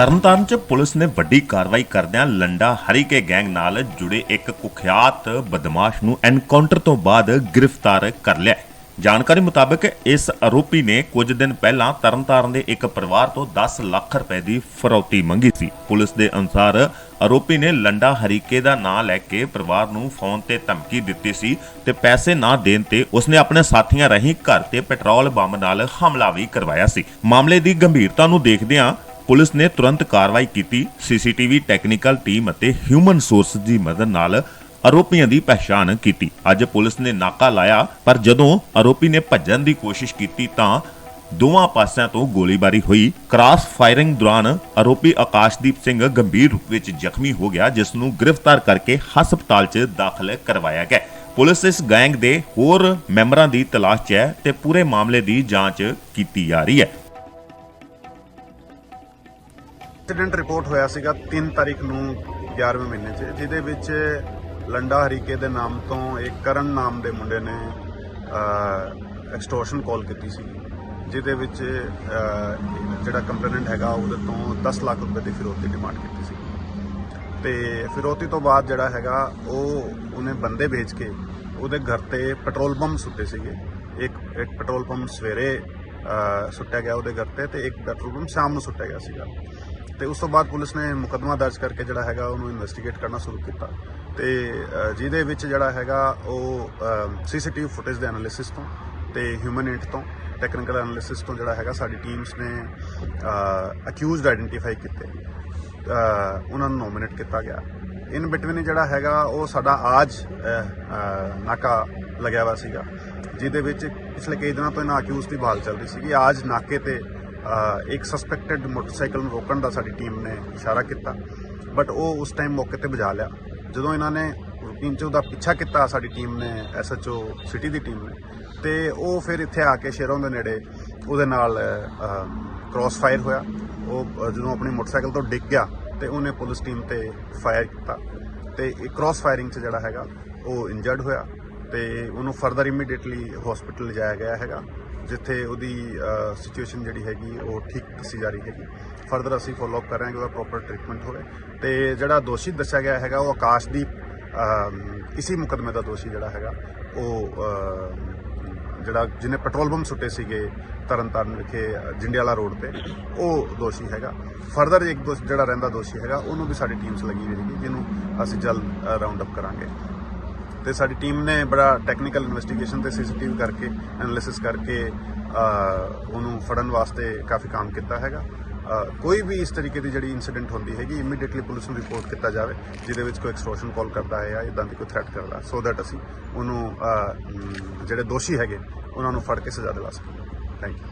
ਤਰਨਤਾਰਨ 'ਚ ਪੁਲਿਸ ਨੇ ਵੱਡੀ ਕਾਰਵਾਈ ਕਰਦਿਆਂ ਲੰਡਾ ਹਰੀਕੇ ਗੈਂਗ ਨਾਲ ਜੁੜੇ ਇੱਕ ਕੁਖਿਆਤ ਬਦਮਾਸ਼ ਨੂੰ ਐਨਕਾਊਂਟਰ ਤੋਂ ਬਾਅਦ ਗ੍ਰਿਫਤਾਰ ਕਰ ਲਿਆ ਜਾਣਕਾਰੀ ਮੁਤਾਬਕ ਇਸ ਆਰੋਪੀ ਨੇ ਕੁਝ ਦਿਨ ਪਹਿਲਾਂ ਤਰਨਤਾਰਨ ਦੇ ਇੱਕ ਪਰਿਵਾਰ ਤੋਂ 10 ਲੱਖ ਰੁਪਏ ਦੀ ਫਰੌਤੀ ਮੰਗੀ ਸੀ। ਪੁਲਿਸ ਦੇ ਅਨੁਸਾਰ ਆਰੋਪੀ ਨੇ ਲੰਡਾ ਹਰੀਕੇ ਦਾ ਨਾਂ ਲੈ ਕੇ ਪਰਿਵਾਰ ਨੂੰ ਫੋਨ ਤੇ ਧਮਕੀ ਦਿੱਤੀ ਸੀ ਤੇ ਪੈਸੇ ਨਾ ਦੇਣ ਤੇ ਉਸਨੇ ਆਪਣੇ ਸਾਥੀਆਂ ਰਾਹੀਂ ਘਰ ਤੇ ਪੈਟਰੋਲ ਬੰਬ ਨਾਲ ਹਮਲਾ ਵੀ ਕਰਵਾਇਆ ਸੀ। ਮਾਮਲੇ ਦੀ ਗੰਭੀਰਤਾ ਨੂੰ ਦੇਖਦਿਆਂ ਪੁਲਿਸ ਨੇ ਤੁਰੰਤ ਕਾਰਵਾਈ ਕੀਤੀ। ਸੀਸੀਟੀਵੀ ਟੈਕਨੀਕਲ ਟੀਮ ਅਤੇ ਹਿਊਮਨ ਸੋਰਸ ਦੀ ਮਦਦ ਨਾਲ ਆਰੋਪੀਆਂ ਦੀ ਪਛਾਣ ਕੀਤੀ। ਅੱਜ ਪੁਲਿਸ ਨੇ ਨਾਕਾ ਲਾਇਆ, ਪਰ ਜਦੋਂ ਆਰੋਪੀ ਨੇ ਭੱਜਣ ਦੀ ਕੋਸ਼ਿਸ਼ ਕੀਤੀ ਤਾਂ ਦੋਵਾਂ ਪਾਸਿਆਂ ਤੋਂ ਗੋਲੀਬਾਰੀ ਹੋਈ। ਕ੍ਰਾਸ ਫਾਇਰਿੰਗ ਦੌਰਾਨ ਆਰੋਪੀ ਆਕਾਸ਼ਦੀਪ ਸਿੰਘ ਗੰਭੀਰ ਰੂਪ ਵਿੱਚ ਜ਼ਖਮੀ ਹੋ ਗਿਆ, ਜਿਸ ਨੂੰ ਗ੍ਰਿਫਤਾਰ ਕਰਕੇ ਹਸਪਤਾਲ 'ਚ ਦਾਖਲ ਕਰਵਾਇਆ ਗਿਆ। ਪੁਲਿਸ ਇਸ ਗੈਂਗ ਦੇ ਹੋਰ ਮੈਂਬਰਾਂ ਦੀ ਤਲਾਸ਼ 'ਚ ਹੈ ਤੇ ਪੂਰੇ ਮਾਮਲੇ ਦੀ ਜਾਂਚ ਕੀਤੀ ਜਾ ਰਹੀ ਹੈ। ਐਕਸੀਡੈਂਟ ਰਿਪੋਰਟ ਹੋਇਆ ਸੀਗਾ 3 ਤਾਰੀਖ ਨੂੰ 11ਵੇਂ ਮਹੀਨੇ 'ਚ, ਜਿਹਦੇ ਵਿੱਚ ਲੰਡਾ ਹਰੀਕੇ ਦੇ ਨਾਮ ਤੋਂ ਇੱਕ ਕਰਨ ਨਾਮ ਦੇ ਮੁੰਡੇ ਨੇ ਐਕਸਟੋਰਸ਼ਨ ਕਾਲ ਕੀਤੀ ਸੀ, ਜਿਹਦੇ ਵਿੱਚ ਜਿਹੜਾ ਕੰਪਲੇਨੈਂਟ ਹੈਗਾ ਉਹਦੇ ਤੋਂ 10 ਲੱਖ ਰੁਪਏ ਦੀ ਫਿਰੋਤੀ ਡਿਮਾਂਡ ਕੀਤੀ ਸੀ। ਤੇ ਫਿਰੌਤੀ ਤੋਂ ਬਾਅਦ ਜਿਹੜਾ ਹੈਗਾ, ਉਹ ਉਹਨੇ ਬੰਦੇ ਵੇਚ ਕੇ ਉਹਦੇ ਘਰ ਤੇ ਪੈਟਰੋਲ ਪੰਪ ਸੁੱਟੇ ਸੀਗੇ। ਇੱਕ ਇੱਕ ਪੈਟਰੋਲ ਪੰਪ ਸਵੇਰੇ ਸੁੱਟਿਆ ਗਿਆ ਉਹਦੇ ਘਰ ਤੇ ਤੇ ਇੱਕ ਪੈਟਰੋਲ ਪੰਪ ਸ਼ਾਮ ਨੂੰ ਸੁੱਟਿਆ ਗਿਆ ਸੀਗਾ। ਤੇ ਉਸ ਤੋਂ ਬਾਅਦ ਪੁਲਿਸ ਨੇ ਮੁਕੱਦਮਾ ਦਰਜ ਕਰਕੇ ਜਿਹੜਾ ਹੈਗਾ ਉਹਨੂੰ ਇਨਵੈਸਟੀਗੇਟ ਕਰਨਾ ਸ਼ੁਰੂ ਕੀਤਾ। ਤੇ ਜਿਹਦੇ ਵਿੱਚ ਜਿਹੜਾ ਹੈਗਾ ਉਹ ਸੀਸੀਟੀਵੀ ਫੁਟੇਜ ਦੇ ਐਨਾਲਿਸਿਸ ਤੋਂ ਤੇ ਹਿਊਮਨ ਇੰਟ ਤੋਂ ਟੈਕਨੀਕਲ ਐਨਾਲਿਸਿਸ ਤੋਂ ਜਿਹੜਾ ਹੈਗਾ ਸਾਡੀ ਟੀਮਸ ਨੇ ਅਕਿਊਜ਼ਡ ਆਇਡੈਂਟੀਫਾਈ ਕੀਤੇ। ਉਹਨਾਂ ਨੂੰ ਨੋਮੀਨੇਟ ਕੀਤਾ ਗਿਆ। ਇਨ ਬਿਟਵੀਨ ਜਿਹੜਾ ਹੈਗਾ ਉਹ ਸਾਡਾ ਆਜ ਨਾਕਾ ਲੱਗਿਆ ਹੋਇਆ ਸੀਗਾ, ਜਿਹਦੇ ਵਿੱਚ ਪਿਛਲੇ ਕਈ ਦਿਨਾਂ ਤੋਂ ਇਹਨਾਂ ਅਕਿਊਜ਼ ਦੀ ਭਾਲ ਚੱਲ ਰਹੀ ਸੀਗੀ। ਆਜ ਨਾਕੇ ਤੇ ਇੱਕ ਸਸਪੈਕਟਡ ਮੋਟਰਸਾਈਕਲ ਨੂੰ ਰੋਕਣ ਦਾ ਸਾਡੀ ਟੀਮ ਨੇ ਇਸ਼ਾਰਾ ਕੀਤਾ। ਬਟ ਉਹ ਉਸ ਟਾਈਮ ਮੌਕੇ ਤੇ ਬੁਝਾ ਲਿਆ। ਜਦੋਂ ਇਹਨਾਂ ਨੇ ਰੂਟੀਨ 'ਚ ਉਹਦਾ ਪਿੱਛਾ ਕੀਤਾ, ਸਾਡੀ ਟੀਮ ਨੇ ਐਸਐਚਓ ਸਿਟੀ ਦੀ ਟੀਮ ਨੇ, ਤੇ ਉਹ ਫਿਰ ਇੱਥੇ ਆ ਕੇ ਸ਼ੇਰੋਂ ਦੇ ਨੇੜੇ ਉਹਦੇ ਨਾਲ ਕ੍ਰਾਸ ਫਾਇਰ ਹੋਇਆ। ਉਹ ਜਦੋਂ ਆਪਣੀ ਮੋਟਰਸਾਈਕਲ ਤੋਂ ਡਿੱਗ ਗਿਆ ਤੇ ਉਹਨੇ ਪੁਲਿਸ ਟੀਮ ਤੇ ਫਾਇਰ ਕੀਤਾ। ਤੇ ਇਹ ਕ੍ਰਾਸ ਫਾਇਰਿੰਗ 'ਚ ਜਿਹੜਾ ਹੈਗਾ, ਉਹ ਇੰਜਰਡ ਹੋਇਆ ਤੇ ਉਹਨੂੰ ਫਰਦਰ ਇਮੀਡੀਏਟਲੀ ਹਸਪੀਟਲ ਲਿਜਾਇਆ ਗਿਆ ਹੈਗਾ। ਜਿੱਥੇ ਉਹਦੀ ਸਿਚੁਏਸ਼ਨ ਜਿਹੜੀ ਹੈਗੀ ਉਹ ਠੀਕ ਦੱਸੀ ਜਾ ਰਹੀ ਹੈਗੀ। ਫਰਦਰ ਅਸੀਂ ਫੋਲੋ ਅਪ ਕਰ ਰਹੇ ਹਾਂ ਕਿ ਉਹਦਾ ਪ੍ਰੋਪਰ ਟ੍ਰੀਟਮੈਂਟ ਹੋਵੇ। ਤੇ ਜਿਹੜਾ ਦੋਸ਼ੀ ਦੱਸਿਆ ਗਿਆ ਹੈਗਾ ਉਹ ਆਕਾਸ਼ਦੀਪ ਅਮ, ਇਸੀ ਮੁਕਦਮੇ ਦਾ ਦੋਸ਼ੀ ਜਿਹੜਾ ਹੈਗਾ ਉਹ ਜਿਹੜਾ ਜਿਹਨੇ ਪੈਟਰੋਲ ਬੰਬ ਸੁੱਟੇ ਸੀਗੇ ਤਰਨਤਾਰਨ ਵਿਖੇ ਜਿੰਡਿਆਲਾ ਰੋਡ ਤੇ ਉਹ ਦੋਸ਼ੀ ਹੈਗਾ। ਫਰਦਰ ਇੱਕ ਦੋਸ਼ ਜਿਹੜਾ ਰਹਿੰਦਾ ਦੋਸ਼ੀ ਹੈਗਾ ਉਹਨੂੰ ਵੀ ਸਾਡੀ ਟੀਮਸ ਲੱਗੀ ਹੋਈ ਹੈਗੀ ਜਿਹਨੂੰ ਅਸੀਂ ਜਲਦ ਰਾਉਂਡ ਅਪ ਕਰਾਂਗੇ। ਤੇ ਸਾਡੀ ਟੀਮ ਨੇ ਬੜਾ ਟੈਕਨੀਕਲ ਇਨਵੈਸਟੀਗੇਸ਼ਨ ਤੇ ਸੀਸੀਟੀਵੀ ਕਰਕੇ ਐਨਾਲਿਸਿਸ ਕਰਕੇ ਉਹਨੂੰ ਫੜਨ ਵਾਸਤੇ ਕਾਫੀ ਕੰਮ ਕੀਤਾ ਹੈਗਾ। ਕੋਈ ਵੀ ਇਸ ਤਰੀਕੇ ਦੀ ਜਿਹੜੀ ਇਨਸੀਡੈਂਟ ਹੁੰਦੀ ਹੈਗੀ ਇਮੀਡੀਏਟਲੀ ਪੁਲਿਸ ਨੂੰ ਰਿਪੋਰਟ ਕੀਤਾ ਜਾਵੇ, ਜਿਹਦੇ ਵਿੱਚ ਕੋਈ ਐਕਸਟੋਰਸ਼ਨ ਕਾਲ ਕਰਦਾ ਹੈ ਜਾਂ ਇਦਾਂ ਦੀ ਕੋਈ ਥ੍ਰੈਟ ਕਰਦਾ ਸੋ ਦੈਟ ਅਸੀਂ ਉਹਨੂੰ ਜਿਹੜੇ ਦੋਸ਼ੀ ਹੈਗੇ, ਉਹਨਾਂ ਨੂੰ ਫੜ ਕੇ ਸਜ਼ਾ ਦਿਲਾ ਸਕੀਏ। Thank you